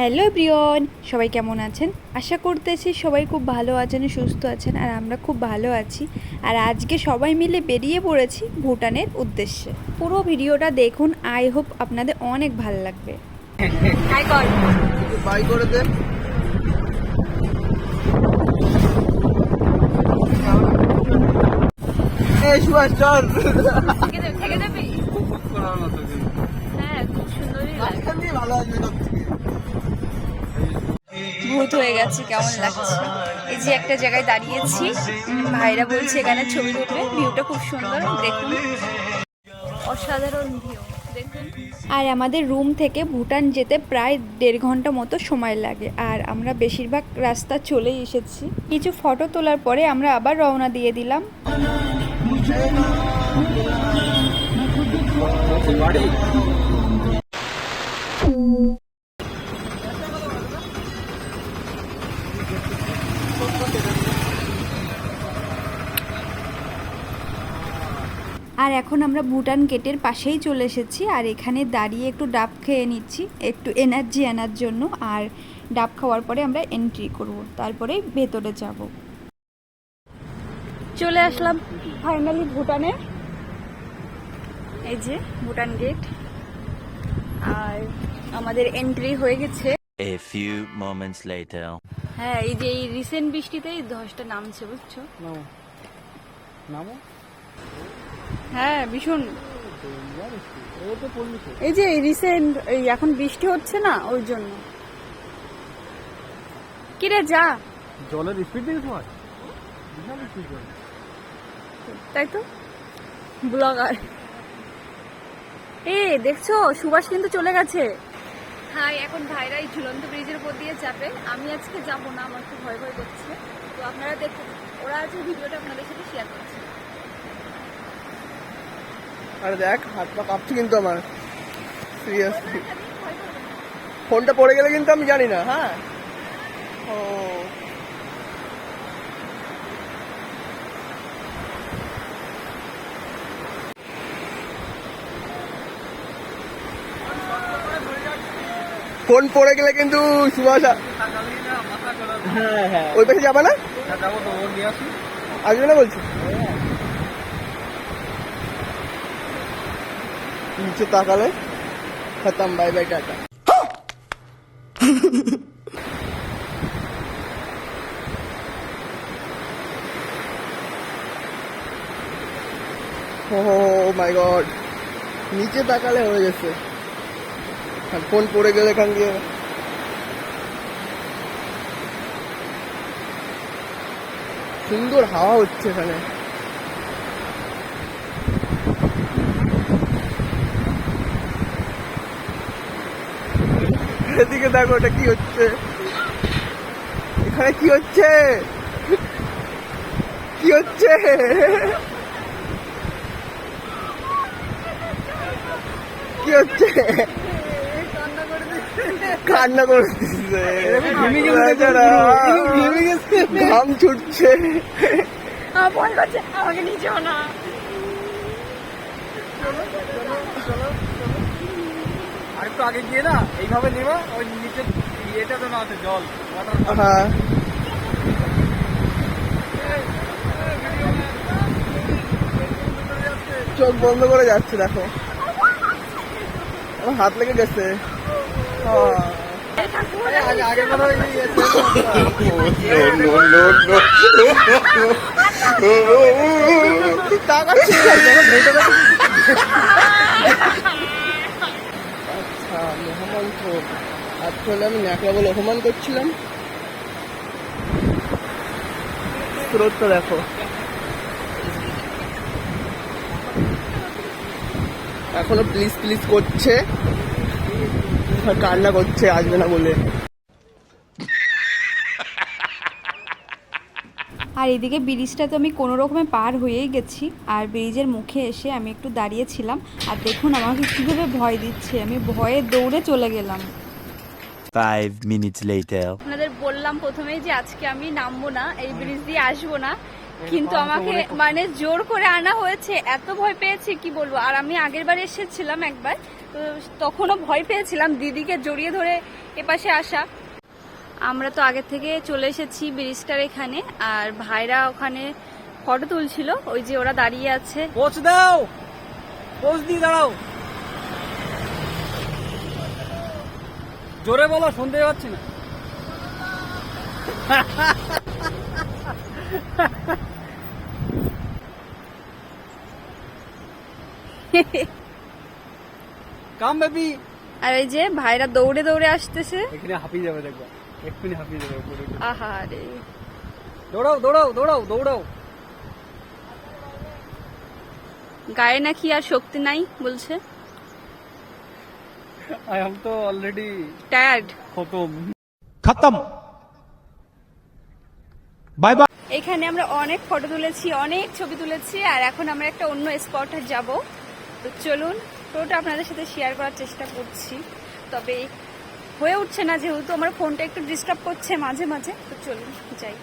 Hello Brian সবাই কেমন আছেন? আশা করতেছি সবাই খুব ভালো আছেন সুস্থ আছেন আর আমরা খুব ভালো আছি। আর আজকে সবাই মিলে বেরিয়ে পড়েছি ভুটানের উদ্দেশ্যে। পুরো ভিডিওটা দেখুন আই হোপ আপনাদের অনেক ভালো লাগবে। বাই করে দে। এই সুভাষ চল। থেকে যাবি হ্যাঁ খুব সুন্দরই ভালো আসবে। ভূত হয়ে গেছে কেমন লাগছে? এই যে একটা জায়গায় দাঁড়িয়েছি ভাইরা বলছে এখানে ছবি তুলবে ভিউটা খুব সুন্দর দেখুন। অসাধারণ ভিউ দেখুন। আর আমাদের রুম থেকে ভুটান যেতে প্রায় দেড় ঘণ্টা মতো সময় লাগে আর আমরা বেশিরভাগ রাস্তা চলেই এসেছি। কিছু ফটো তোলার পরে আমরা আবার রওনা দিয়ে দিলাম। আর এখন আমরা ভুটান গেটের পাশেই চলে এসেছি আর এখানে দাঁড়িয়ে একটু ডাব খেয়ে নিচ্ছি একটু এনার্জি আনার জন্য। আর ডাব খাওয়ার পরে আমরা এন্ট্রি করব তারপরে ভেতরে যাব। চলে আসলাম ফাইনালি ভুটানে। এই যে ভুটান গেট। আর আমাদের এন্ট্রি হয়ে গেছে। A few moments later. হ্যাঁ এই যে এই রিসেন্ট বৃষ্টিতেই ধসটা নামছে বুঝছ? নামো। নামো? হ্যাঁ ভীষণ। এই যে রিসেন্ট এই এখন বৃষ্টি হচ্ছে না ওই জন্য। কিরে যা। জলের স্পিড দেখে তোমার তাই তো? ব্লগার। এ দেখছ সুভাষ কিন্তু চলে গেছে। হাই এখন ভাইরা এই ঝুলন্ত ব্রিজের উপর দিয়ে যাবে। আমি আজকে যাব না আমার খুব ভয় ভয় করছে। তো আপনারা দেখুন ওরা আছে ভিডিওটা আপনাদের সাথে শেয়ার করছে। আরে দেখ হাত পা কাঁপছে কিন্তু আমার। সিরিয়াসলি ফোনটা পড়ে গেলে কিন্তু আমি জানি না হ্যাঁ? ও। ফোন পড়ে গেলে কিন্তু সুভাষ হ্যাঁ হ্যাঁ। ওই পাশে যাবে না আসবে না বলছি? নিচে তাকালে খতম bye bye tata. Oh my god নিচে তাকালে হয়ে গেছে। আর ফোন পড়ে গেলে এখান দিয়ে। সুন্দর হাওয়া হচ্ছে এখানে। এদিকে দেখো এটা কি হচ্ছে। এখানে কি হচ্ছে? কি হচ্ছে? কি হচ্ছে? কান্না করে দিচ্ছে বেচারা, ঘাম ছুটছে। আমাকে নিচেও না আরেকটু আগে গিয়ে না এইভাবে নেবা ওই নিচে ইয়েটা তো না আছে জল হ্যাঁ। চোখ বন্ধ করে যাচ্ছে দেখো। আমার হাত লেগে গেছে। হ্যাঁ। আগে আগে মনে হয় এই ইয়ে তাকাচ্ছি আচ্ছা মেহমান তো আসলে আমি ন্যাকড়া বলে অপমান করছিলাম। স্রোতটা দেখো। এখনও প্লিজ প্লিজ করছে। আর কান্না করছে আসবে না বলে। আর এদিকে ব্রিজটা তো আমি কোনো রকমে পার হয়েই গেছি আর ব্রিজের মুখে এসে আমি একটু দাঁড়িয়েছিলাম। আর দেখুন আমাকে কীভাবে ভয় দিচ্ছে। আমি ভয়ে দৌড়ে চলে গেলাম। Five minutes later. আপনাদের বললাম প্রথমেই যে আজকে আমি নামবো না এই ব্রিজ দিয়ে আসব না। কিন্তু আমাকে মানে জোর করে আনা হয়েছে এত ভয় পেয়েছি কি বলব? আর আমি আগের বার এসেছিলাম একবার তো তখনও ভয় পেয়েছিলাম দিদিকে জড়িয়ে ধরে এপাশে আসা। আমরা তো আগের থেকে চলে এসেছি ব্রিজটার এখানে আর ভাইরা ওখানে ফটো তুলছিল ওই যে ওরা দাঁড়িয়ে আছে। পোচ দাও! পোচ দিয়ে দাঁড়াও! জোরে বলো শুনতে পাচ্ছি না। কাম বেবি আর এই যে ভাইরা দৌড়ে দৌড়ে আসতেছে। এখানে হাঁপিয়ে যাবে দেখবা। এক্ষুনি হাঁপিয়ে যাবে উপরে আহারে। দৌড়াও দৌড়াও দৌড়াও দৌড়াও। গায়ে নাকি আর শক্তি নাই বলছে। আই হাম তো অলরেডি টায়ার্ড খতম खत्म बाय बाय এখানে আমরা অনেক ফটো তুলেছি অনেক ছবি তুলেছি আর এখন আমরা একটা অন্য স্পটে যাব তো চলুন পুরোটা আপনাদের সাথে শেয়ার করার চেষ্টা করছি তবে হয়ে উঠছে না যেহেতু আমার ফোনটা একটু ডিস্টার্ব করছে মাঝে মাঝে তো চলুন যাই